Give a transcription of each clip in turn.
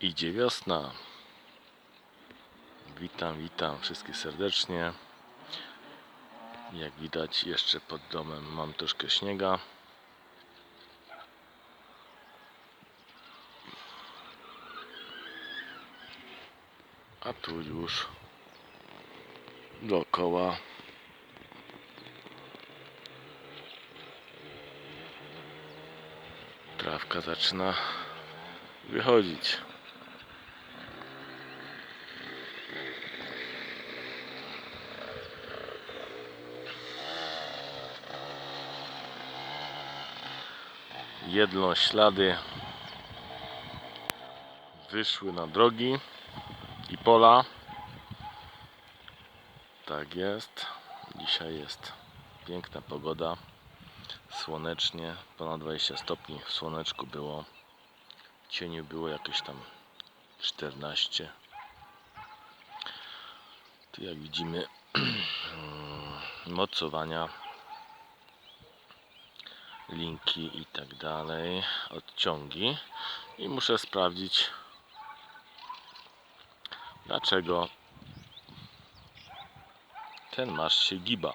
Idzie wiosna. Witam, witam wszystkich serdecznie. Jak widać, jeszcze pod domem mam troszkę śniega. A tu już dookoła trawka zaczyna wychodzić. Jedno ślady wyszły na drogi i pola. Tak jest. Dzisiaj jest piękna pogoda. Słonecznie, ponad 20 stopni w słoneczku było. W cieniu było jakieś tam 14. Tu jak widzimy mocowania, linki i tak dalej, odciągi i muszę sprawdzić dlaczego ten masz się giba.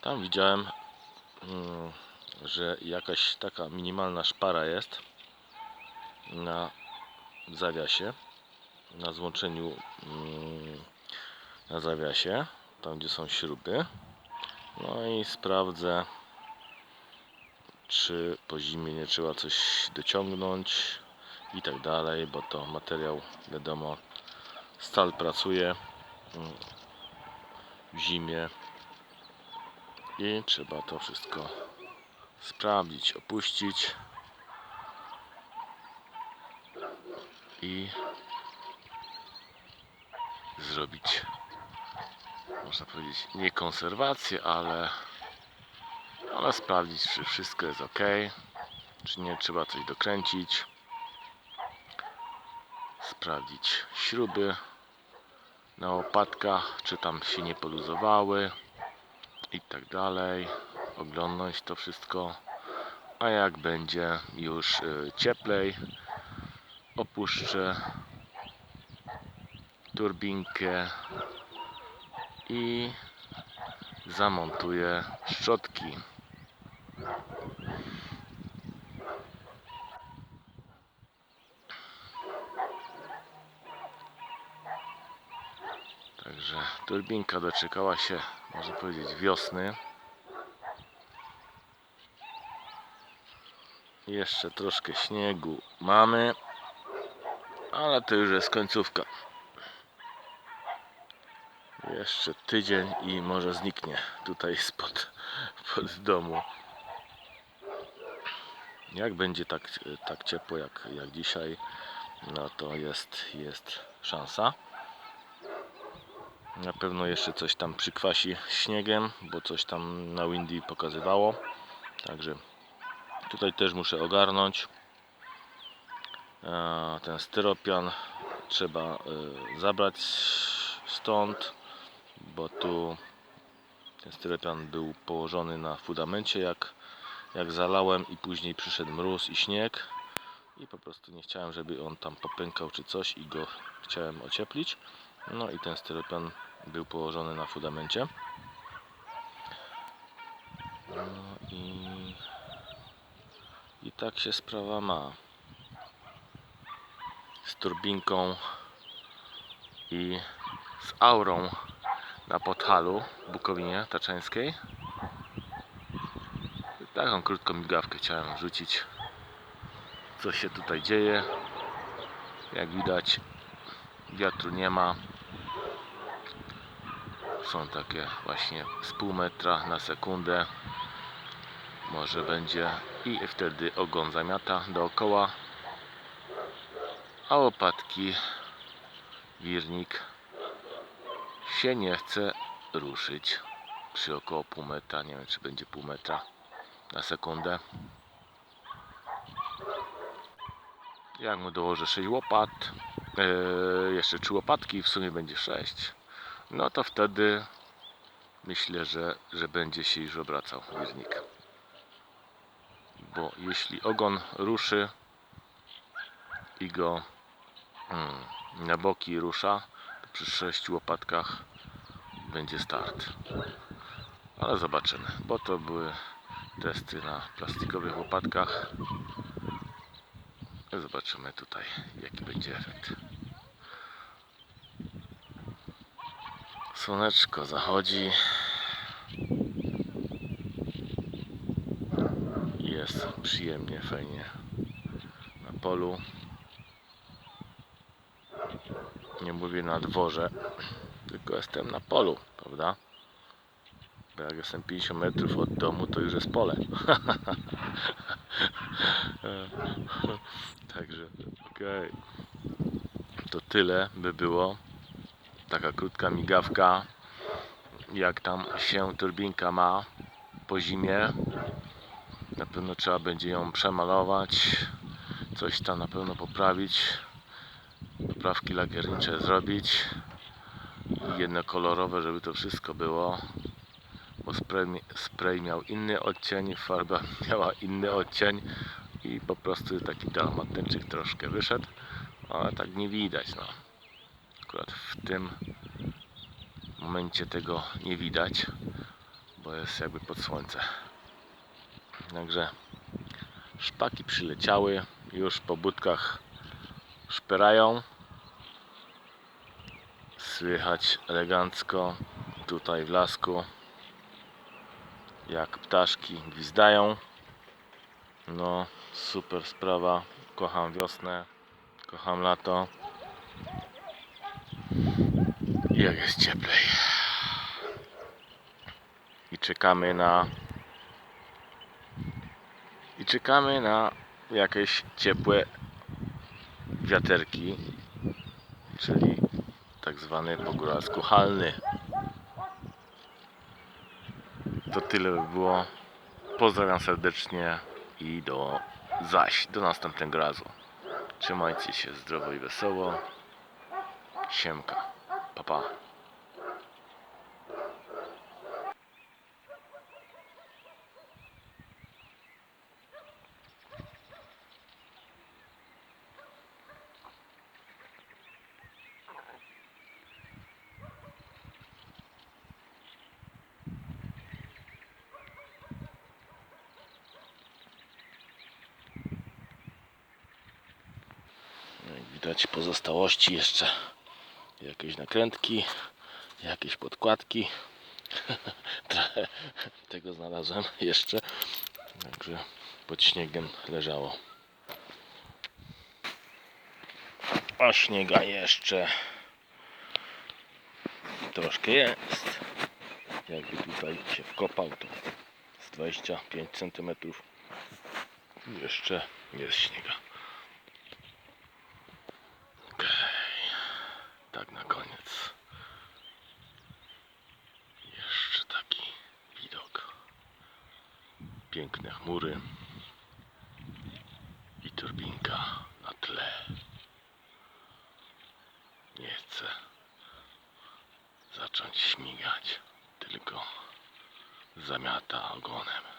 Tam widziałem, mm, że jakaś taka minimalna szpara jest na zawiasie, na złączeniu mm, na zawiasie, tam gdzie są śruby. No i sprawdzę, czy po zimie nie trzeba coś dociągnąć i tak dalej, bo to materiał, wiadomo, stal pracuje mm, w zimie. I trzeba to wszystko sprawdzić, opuścić. I zrobić można powiedzieć nie konserwację, ale ale sprawdzić czy wszystko jest ok czy nie trzeba coś dokręcić sprawdzić śruby na łopatkach czy tam się nie poluzowały i tak dalej oglądać to wszystko. A jak będzie już y, cieplej opuszczę turbinkę i zamontuję szczotki Także turbinka doczekała się, można powiedzieć, wiosny. Jeszcze troszkę śniegu mamy, ale to już jest końcówka. Jeszcze tydzień i może zniknie tutaj spod, spod domu. Jak będzie tak, tak ciepło jak, jak dzisiaj, no to jest, jest szansa. Na pewno jeszcze coś tam przykwasi śniegiem, bo coś tam na Windy pokazywało. Także tutaj też muszę ogarnąć. E, Ten styropian trzeba e, zabrać stąd, bo tu ten styropian był położony na fundamencie jak, jak zalałem i później przyszedł mróz i śnieg i po prostu nie chciałem, żeby on tam popękał czy coś i go chciałem ocieplić. No i ten styropian był położony na fundamencie. No i, i tak się sprawa ma. Z turbinką i z aurą na Podhalu Bukowinie Taczeńskiej. Taką krótką migawkę chciałem wrzucić. Co się tutaj dzieje. Jak widać wiatru nie ma są takie właśnie z pół metra na sekundę może będzie i wtedy ogon zamiata dookoła a łopatki wirnik się nie chce ruszyć. Przy około pół metra, nie wiem czy będzie pół metra na sekundę. Jak mu dołożę 6 łopat? Yy, jeszcze 3 łopatki w sumie będzie 6 no to wtedy myślę, że, że będzie się już obracał wirnik. Bo jeśli ogon ruszy, i go mm, na boki rusza, przy sześciu łopatkach będzie start. Ale zobaczymy, bo to były testy na plastikowych łopatkach. Zobaczymy tutaj, jaki będzie efekt. Słoneczko zachodzi. Jest przyjemnie, fajnie na polu. Nie mówię na dworze, tylko jestem na polu, prawda? Bo jak jestem 50 metrów od domu, to już jest pole. Także, okej. To tyle by było. Taka krótka migawka. Jak tam się turbinka ma po zimie. Na pewno trzeba będzie ją przemalować. Coś tam na pewno poprawić. Poprawki lakiernicze zrobić. Jednokolorowe, żeby to wszystko było bo spray, spray miał inny odcień, farba miała inny odcień i po prostu taki dalmatyńczyk troszkę wyszedł, ale tak nie widać. No. Akurat w tym momencie tego nie widać, bo jest jakby pod słońce. Także szpaki przyleciały, już po budkach szperają. Słychać elegancko tutaj w lasku jak ptaszki gwizdają. No, super sprawa. Kocham wiosnę, kocham lato. I jak jest cieplej. I czekamy na. I czekamy na jakieś ciepłe wiaterki, czyli tak zwany po góralsku halny. To tyle by było. Pozdrawiam serdecznie i do zaś, do następnego razu. Trzymajcie się zdrowo i wesoło. Siemka. Pa, pa. Jak widać pozostałości jeszcze jakieś nakrętki, jakieś podkładki. Trochę tego znalazłem jeszcze. Także pod śniegiem leżało. A śniega jeszcze troszkę jest. Jakby tutaj się wkopał, to z 25 cm jeszcze jest śniega. Okej, tak na koniec. Jeszcze taki widok. Piękne chmury i turbinka na tle. Nie chcę zacząć śmigać, tylko zamiata ogonem.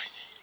tiny.